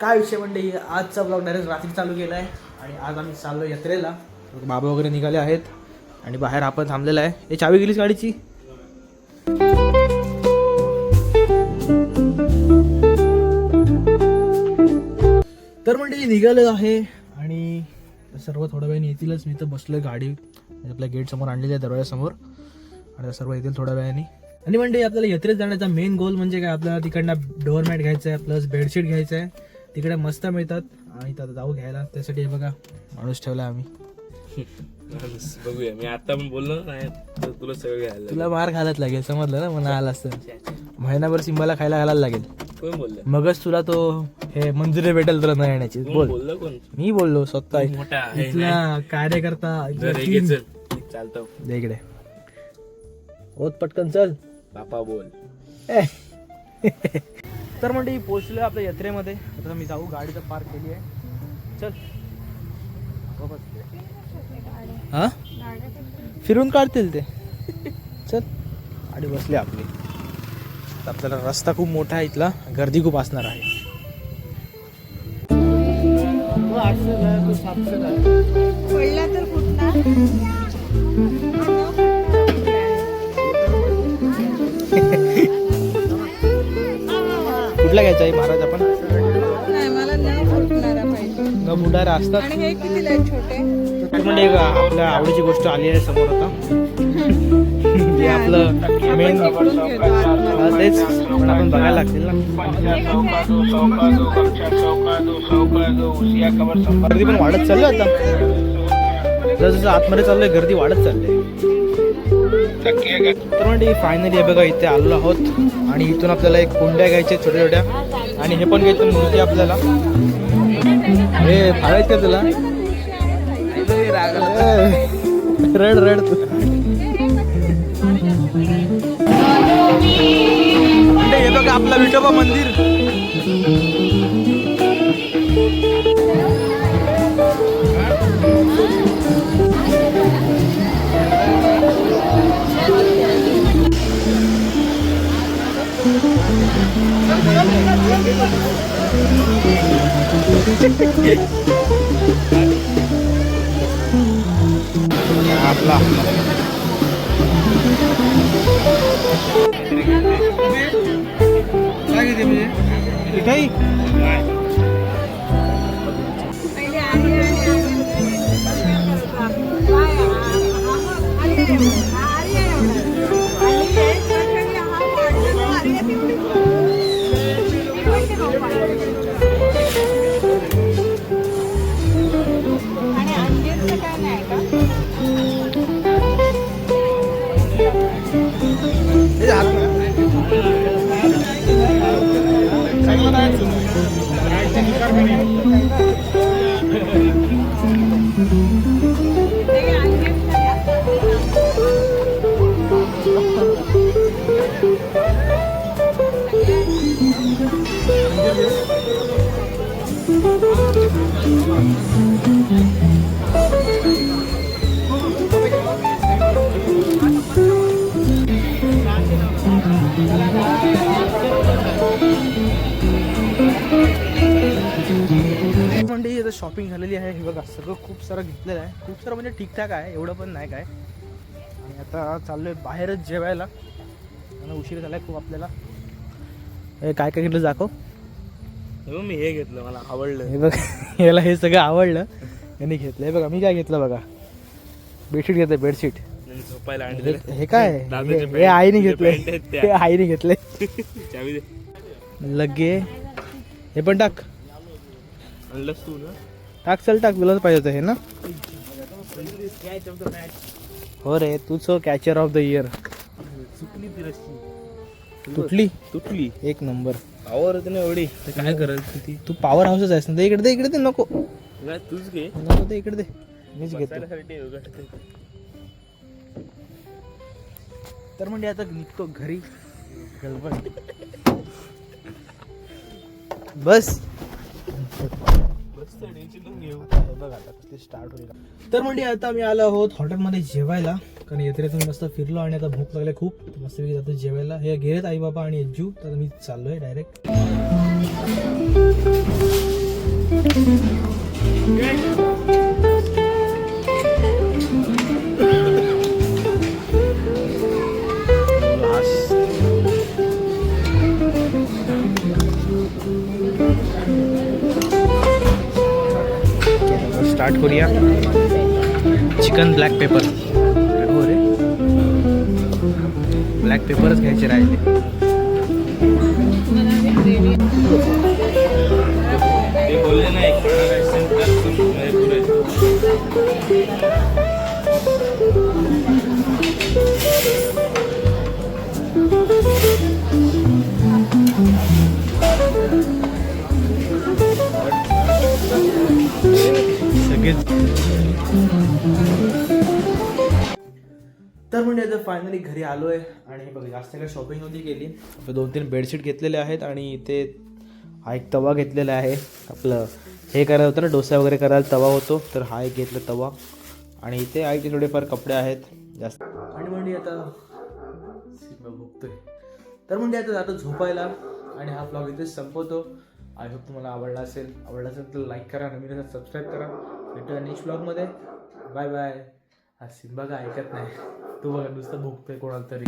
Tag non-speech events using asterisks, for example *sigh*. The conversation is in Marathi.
काय विषय म्हणजे आजचा ब्लॉग डायरेक्ट रात्री चालू केला आहे आणि आज आम्ही चाललो यात्रेला. बाबा वगैरे निघाले आहेत आणि बाहेर आपण थांबलेला आहे. हे चावी गेलीच गाडीची? तर म्हणजे निघालं आहे आणि सर्व थोड्या वेळाने येतीलच. मी तर बसलोय गाडी. आपल्या गेट समोर आणलेली आहे दरवाजासमोर आणि सर्व येतील थोड्या वेळाने. आणि म्हणजे आपल्याला यात्रेत जाण्याचा मेन गोल म्हणजे काय? आपल्याला तिकडनं डोअरमॅट घ्यायचं आहे प्लस बेडशीट घ्यायचं आहे तिकडे मस्त मिळतात. आणि आता जाऊ घ्यायला. त्यासाठी हे बघा माणूस ठेवला आम्ही. *laughs* बघूया. मी आता पण बोललो नाही तर तुला सगळं घ्यायला तुला मार घालत लागेल समजलं ना? मला आला असतं. महिनाभर सिंबाला खायला घालायला लागेल. बोललं? मगच तुला तो हे मंजुरी भेटेल तुला न येण्याची बोल. बोललं कोण? मी बोललो स्वतः कार्यकर्ता. चालतो. इकडे. ओत पटकन चल. पापा बोल. *laughs* तर म्हणजे पोहोचलोय आपल्या यात्रेमध्ये. आता मी जाऊ गाडीचं पार्क केली आहे. चल. वापस. हा? फिरून काढतील ते. चल. गाडी बसली आपली. आपल्याला रस्ता खूप मोठा आहे इथला. गर्दी खूप असणार आहे. पडला तर कुठला? कुठला घ्यायचा आहे महाराज आपण? न बुडारा असतात. म्हणजे आपल्या आवडीची गोष्ट आली आहे समोर आता. *laughs* आपलं मेन. तेच पण आपण बघायला लागतील ना. गर्दी पण वाढत चालली आता. जसं जसं आतमध्ये चाललंय गर्दी वाढत चालली तर म्हणजे फायनली हे बघा इथे आलो आहोत. आणि इथून आपल्याला एक कुंड्या घ्यायच्या छोट्या छोट्या. आणि हे पण घ्यायचं मूर्ती आपल्याला. हे फाळायचं का तुला? रेड रड. रड हे बघा आपला विठोबा मंदिर. आपला काय घेते म्हणजे मिठाई ते अंजीरचं म्हणजे आता शॉपिंग झालेली आहे. हे बघा सगळं खूप सारं घेतलेलं आहे. खूप सारं म्हणजे ठीकठाक आहे एवढं पण नाही काय. आणि आता चाललोय बाहेरच जेवायला. आणि उशीर झालाय खूप आपल्याला. हे काय काय घेतलं दाखव. हो, मी हे घेतलं मला आवडलं. हे बघ याला हे सगळं आवडलं. यांनी घेतलं. हे बघा मी काय घेतलं बघा. बेडशीट घेतलं बेडशीट. झोपायला हे काय? हे आईने. हे आईने घेतलंय *laughs* लगे हे पण टाक. टाक चल टाक तुलाच पाहिजे होतं हे ना? हो रे तूच कॅचर ऑफ द इयर चुकली ती रस्सी. तुटली तुटली एक नंबर. पावर होती ना एवढी. तर काय कराल तू? ती पॉवर हाऊसच आहेस ना. दे इकडे दे इकडे दे नको. तूच घे. नको दे इकडे दे. मीच घेतो. तर म्हणजे आता निघतो घरी. बस. घेऊ बघ आता स्टार्ट होईल तर म्हणजे आता आम्ही आलो आहोत हॉटेलमध्ये जेवायला. कारण येत्रेतून मस्त फिरलो आणि आता भूक लागली खूप. मस्त मस्तपैकी जातो जेवायला. हे गेलेत आई बाबा आणि अज्जू. तर मी चाललोय डायरेक्ट स्टार्ट करूया. Chicken black pepper. हो रे. ब्लॅक पेपरच घ्यायचे राहिले. लगेच. तर म्हणजे आता फायनली घरी आलो आहे आणि बघ बघा जास्त काही शॉपिंग नव्हती केली. आपले दोन तीन बेडशीट घेतलेले आहेत आणि इथे हा एक तवा घेतलेला आहे. आपलं हे करायला होतं ना डोसा वगैरे करायला तवा होतो तर हा एक घेतला तवा. आणि इथे आईचे थोडेफार कपडे आहेत. जास्त आणि म्हणजे आता सिम्बा भोगतोय तर म्हणजे आता जातो झोपायला आणि हा ब्लॉग इथेच संपवतो. आय होप तुम्हाला आवडला असेल. आवडला असेल तर लाईक करा नवीन सबस्क्राईब करा. भेटूया नेक्स्ट ब्लॉगमध्ये बाय बाय हा बघा काय ऐकत नाही. तो बघा नुसतं भोगतोय कोणाला तरी.